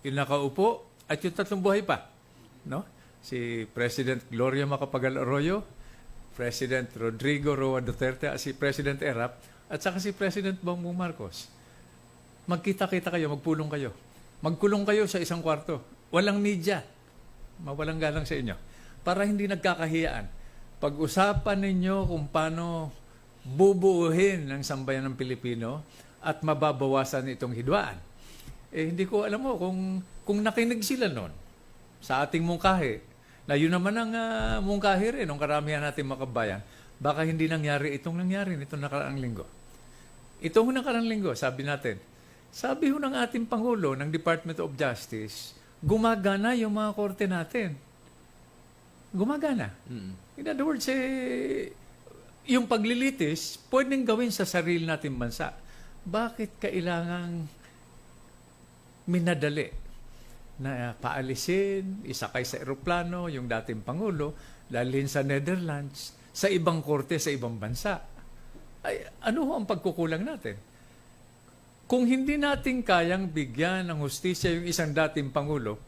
Yung nakaupo at yung tatlong buhay pa. No? Si President Gloria Macapagal Arroyo, President Rodrigo Roa Duterte, si President Erap, at saka si President Bongbong Marcos. Magkita-kita kayo, magpulong kayo. Magkulong kayo sa isang kwarto. Walang media. Mawalang galang sa inyo. Para hindi nagkakahiyaan. Pag-usapan ninyo kung paano bubuuhin ng sambayan ng Pilipino at mababawasan itong hidwaan. Eh, hindi ko alam mo kung, kung nakinig sila noon sa ating mungkahi, na yun naman ang ah, mungkahi rin ng karamihan natin makabayan, baka hindi nangyari itong nangyari nitong nakaraang linggo. Itong nakaraang linggo, sabi natin, sabi ho ng ating Pangulo ng Department of Justice, gumagana yung mga korte natin. Gumagana. In other words, eh, yung paglilitis, pwedeng gawin sa sarili nating bansa. Bakit kailangang minadali na paalisin, isakay sa eroplano yung dating Pangulo, dalhin sa Netherlands, sa ibang korte, sa ibang bansa. Ay, ano ho ang pagkukulang natin? Kung hindi natin kayang bigyan ng hustisya yung isang dating Pangulo,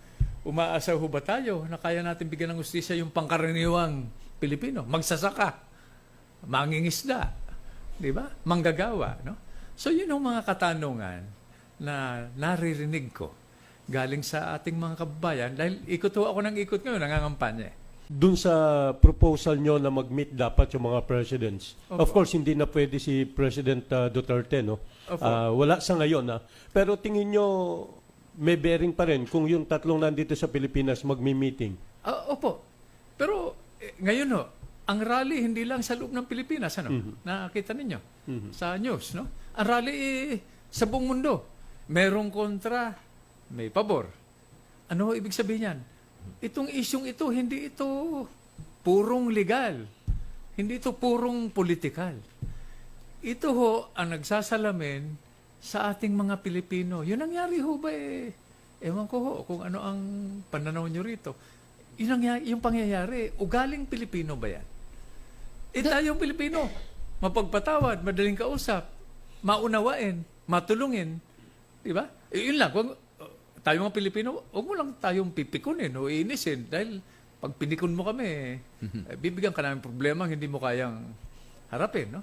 umaasa ho ba tayo na kaya natin bigyan ng hustisya yung pangkaraniwang Pilipino? Magsasaka, mangingisda, di ba? Manggagawa, no? So yun ang mga katanungan na naririnig ko galing sa ating mga kababayan dahil ikot ako ng ikot ngayon, nangangampanya. eh. Dun sa proposal nyo na mag-meet dapat yung mga presidents. Opo. Of course, hindi na pwede si President uh, Duterte, no? Opo. Ah, wala sa ngayon, ha? Pero tingin nyo, may bearing pa rin kung yung tatlong nandito sa Pilipinas magmi-meeting. Ah, opo. Pero eh, ngayon ho, ang rally hindi lang sa loob ng Pilipinas, ano? Nakita ninyo sa news, no? Ang rally eh, sa buong mundo. Merong kontra, may pabor. Ano ibig sabihin yan? Itong isyong ito, hindi ito purong legal. Hindi ito purong politikal. Ito ho ang nagsasalamin sa ating mga Pilipino. Yun nangyari ho ba eh? Ewan ko ho kung ano ang pananaw nyo rito. Yun ang, yung pangyayari, ugaling Pilipino ba yan? Eh tayong Pilipino, mapagpatawad, madaling kausap, maunawain, matulungin. Di ba? Eh, yun lang. Kung, tayo mga Pilipino, huwag mo lang tayong pipikunin o iinisin dahil pag pinikon mo kami, eh, bibigyan ka namin problema hindi mo kayang harapin. No?